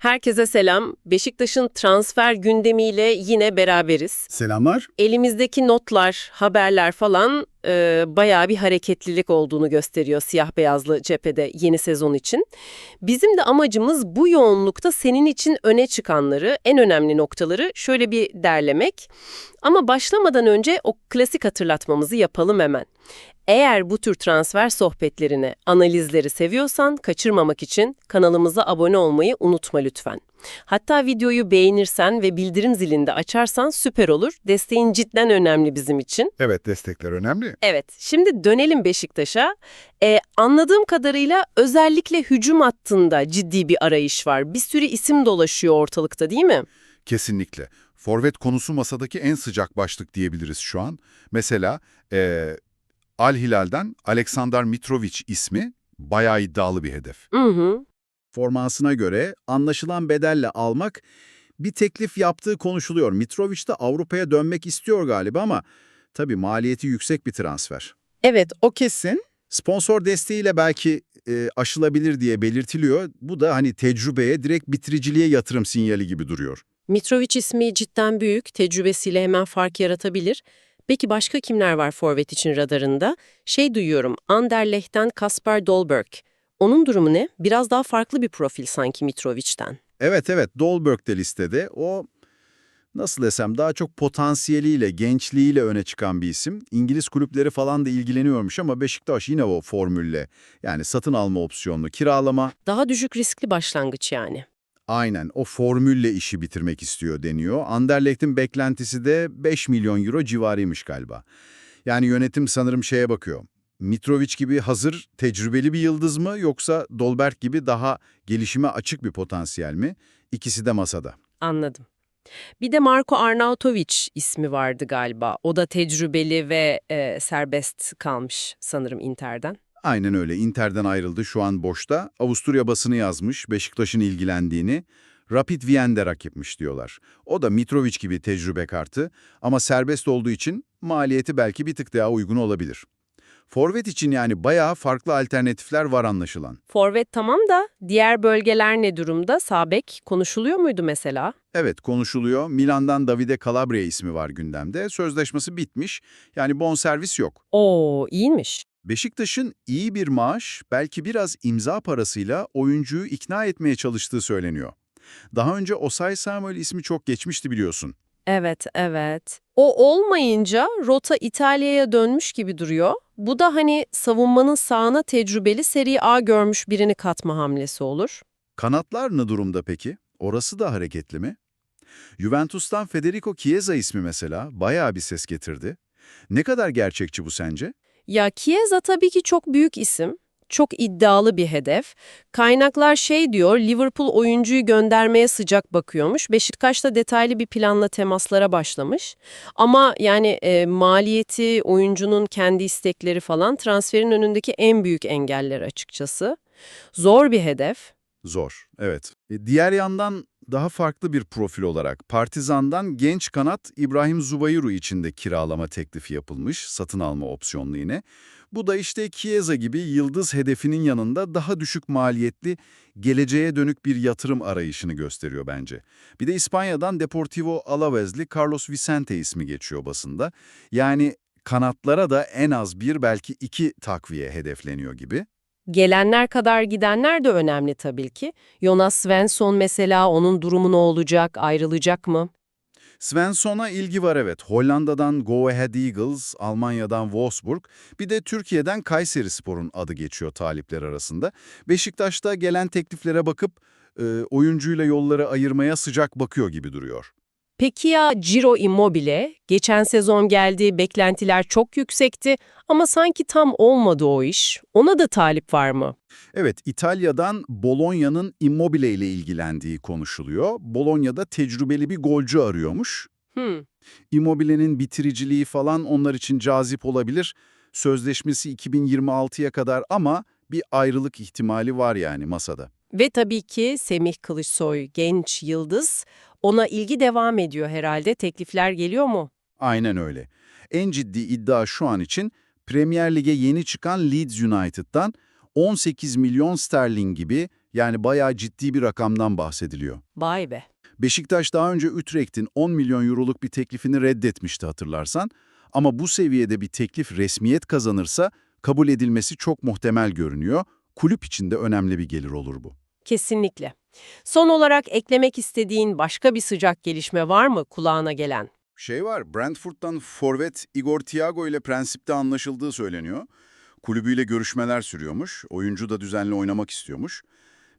Herkese selam. Beşiktaş'ın transfer gündemiyle yine beraberiz. Selamlar. Elimizdeki notlar, haberler falan e, bayağı bir hareketlilik olduğunu gösteriyor siyah beyazlı cephede yeni sezon için. Bizim de amacımız bu yoğunlukta senin için öne çıkanları, en önemli noktaları şöyle bir derlemek. Ama başlamadan önce o klasik hatırlatmamızı yapalım hemen. Eğer bu tür transfer sohbetlerini, analizleri seviyorsan kaçırmamak için kanalımıza abone olmayı unutma lütfen. Hatta videoyu beğenirsen ve bildirim zilini de açarsan süper olur. Desteğin cidden önemli bizim için. Evet destekler önemli. Evet, şimdi dönelim Beşiktaş'a. Ee, anladığım kadarıyla özellikle hücum hattında ciddi bir arayış var. Bir sürü isim dolaşıyor ortalıkta değil mi? Kesinlikle. Forvet konusu masadaki en sıcak başlık diyebiliriz şu an. Mesela eee Al Hilal'den Aleksandar Mitrovic ismi bayağı iddialı bir hedef. Hı hı. Formasına göre anlaşılan bedelle almak bir teklif yaptığı konuşuluyor. Mitrovic de Avrupa'ya dönmek istiyor galiba ama tabii maliyeti yüksek bir transfer. Evet, O kesin. Sponsor desteğiyle belki e, aşılabilir diye belirtiliyor. Bu da hani tecrübeye, direkt bitiriciliğe yatırım sinyali gibi duruyor. Mitrovic ismi cidden büyük, tecrübesiyle hemen fark yaratabilir. Peki başka kimler var forvet için radarında? Şey duyuyorum, Anderlecht'ten Kasper Dolberg. Onun durumu ne? Biraz daha farklı bir profil sanki Mitrovic'ten. Evet evet Dolberg de listede. O nasıl desem daha çok potansiyeliyle, gençliğiyle öne çıkan bir isim. İngiliz kulüpleri falan da ilgileniyormuş ama Beşiktaş yine o formülle. Yani satın alma opsiyonlu, kiralama. Daha düşük riskli başlangıç yani. Aynen o formülle işi bitirmek istiyor deniyor. Anderlecht'in beklentisi de 5 milyon euro civarıymış galiba. Yani yönetim sanırım şeye bakıyor. Mitrovic gibi hazır, tecrübeli bir yıldız mı yoksa Dolberg gibi daha gelişime açık bir potansiyel mi? İkisi de masada. Anladım. Bir de Marko Arnautovic ismi vardı galiba. O da tecrübeli ve e, serbest kalmış sanırım Inter'den. Aynen öyle. Inter'den ayrıldı. Şu an boşta. Avusturya basını yazmış Beşiktaş'ın ilgilendiğini. Rapid Wien'de rakipmiş diyorlar. O da Mitrovic gibi tecrübe kartı ama serbest olduğu için maliyeti belki bir tık daha uygun olabilir. Forvet için yani bayağı farklı alternatifler var anlaşılan. Forvet tamam da diğer bölgeler ne durumda? Sabek konuşuluyor muydu mesela? Evet konuşuluyor. Milan'dan Davide Calabria ismi var gündemde. Sözleşmesi bitmiş. Yani bonservis yok. Oo iyiymiş. Beşiktaş'ın iyi bir maaş, belki biraz imza parasıyla oyuncuyu ikna etmeye çalıştığı söyleniyor. Daha önce Osay Samuel ismi çok geçmişti biliyorsun. Evet, evet. O olmayınca rota İtalya'ya dönmüş gibi duruyor. Bu da hani savunmanın sağına tecrübeli Serie A görmüş birini katma hamlesi olur. Kanatlar ne durumda peki? Orası da hareketli mi? Juventus'tan Federico Chiesa ismi mesela bayağı bir ses getirdi. Ne kadar gerçekçi bu sence? Ya Chiesa tabii ki çok büyük isim. Çok iddialı bir hedef. Kaynaklar şey diyor, Liverpool oyuncuyu göndermeye sıcak bakıyormuş. Beşiktaş da detaylı bir planla temaslara başlamış. Ama yani e, maliyeti, oyuncunun kendi istekleri falan transferin önündeki en büyük engeller açıkçası. Zor bir hedef. Zor, evet. E, diğer yandan daha farklı bir profil olarak Partizan'dan genç kanat İbrahim Zubayru için de kiralama teklifi yapılmış, satın alma opsiyonlu yine. Bu da işte Chiesa gibi yıldız hedefinin yanında daha düşük maliyetli, geleceğe dönük bir yatırım arayışını gösteriyor bence. Bir de İspanya'dan Deportivo Alaves'li Carlos Vicente ismi geçiyor basında. Yani kanatlara da en az bir belki iki takviye hedefleniyor gibi. Gelenler kadar gidenler de önemli tabii ki. Jonas Svensson mesela onun durumu ne olacak, ayrılacak mı? Svensson'a ilgi var evet. Hollanda'dan Go Ahead Eagles, Almanya'dan Wolfsburg, bir de Türkiye'den Kayseri Spor'un adı geçiyor talipler arasında. Beşiktaş'ta gelen tekliflere bakıp e, oyuncuyla yolları ayırmaya sıcak bakıyor gibi duruyor. Peki ya Ciro Immobile? Geçen sezon geldi, beklentiler çok yüksekti ama sanki tam olmadı o iş. Ona da talip var mı? Evet, İtalya'dan Bologna'nın Immobile ile ilgilendiği konuşuluyor. Bologna'da tecrübeli bir golcü arıyormuş. Hmm. Immobile'nin bitiriciliği falan onlar için cazip olabilir. Sözleşmesi 2026'ya kadar ama bir ayrılık ihtimali var yani masada. Ve tabii ki Semih Kılıçsoy, genç yıldız. Ona ilgi devam ediyor herhalde. Teklifler geliyor mu? Aynen öyle. En ciddi iddia şu an için Premier Lig'e yeni çıkan Leeds United'dan 18 milyon sterlin gibi Yani bayağı ciddi bir rakamdan bahsediliyor. Vay be. Beşiktaş daha önce Utrecht'in 10 milyon euroluk bir teklifini reddetmişti hatırlarsan. Ama bu seviyede bir teklif resmiyet kazanırsa kabul edilmesi çok muhtemel görünüyor. Kulüp için de önemli bir gelir olur bu. Kesinlikle. Son olarak eklemek istediğin başka bir sıcak gelişme var mı kulağına gelen? Şey var, Brentford'dan forvet Igor Thiago ile prensipte anlaşıldığı söyleniyor. Kulübüyle görüşmeler sürüyormuş. Oyuncu da düzenli oynamak istiyormuş.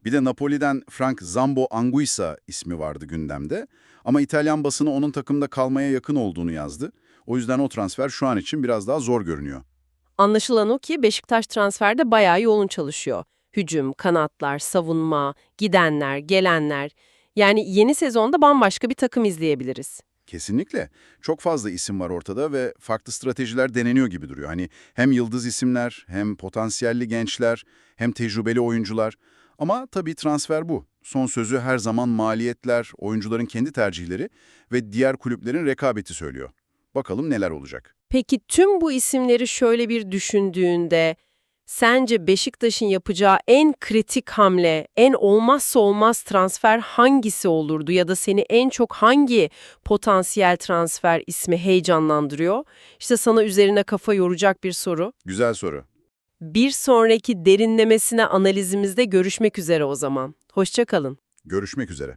Bir de Napoli'den Frank Zambo Anguissa ismi vardı gündemde. Ama İtalyan basını onun takımda kalmaya yakın olduğunu yazdı. O yüzden o transfer şu an için biraz daha zor görünüyor. Anlaşılan o ki Beşiktaş transferde bayağı yoğun çalışıyor. Hücum, kanatlar, savunma, gidenler, gelenler. Yani yeni sezonda bambaşka bir takım izleyebiliriz. Kesinlikle. Çok fazla isim var ortada ve farklı stratejiler deneniyor gibi duruyor. Hani hem yıldız isimler, hem potansiyelli gençler, hem tecrübeli oyuncular. Ama tabii transfer bu. Son sözü her zaman maliyetler, oyuncuların kendi tercihleri ve diğer kulüplerin rekabeti söylüyor. Bakalım neler olacak. Peki tüm bu isimleri şöyle bir düşündüğünde sence Beşiktaş'ın yapacağı en kritik hamle, en olmazsa olmaz transfer hangisi olurdu ya da seni en çok hangi potansiyel transfer ismi heyecanlandırıyor? İşte sana üzerine kafa yoracak bir soru. Güzel soru. Bir sonraki derinlemesine analizimizde görüşmek üzere o zaman. Hoşça kalın. Görüşmek üzere.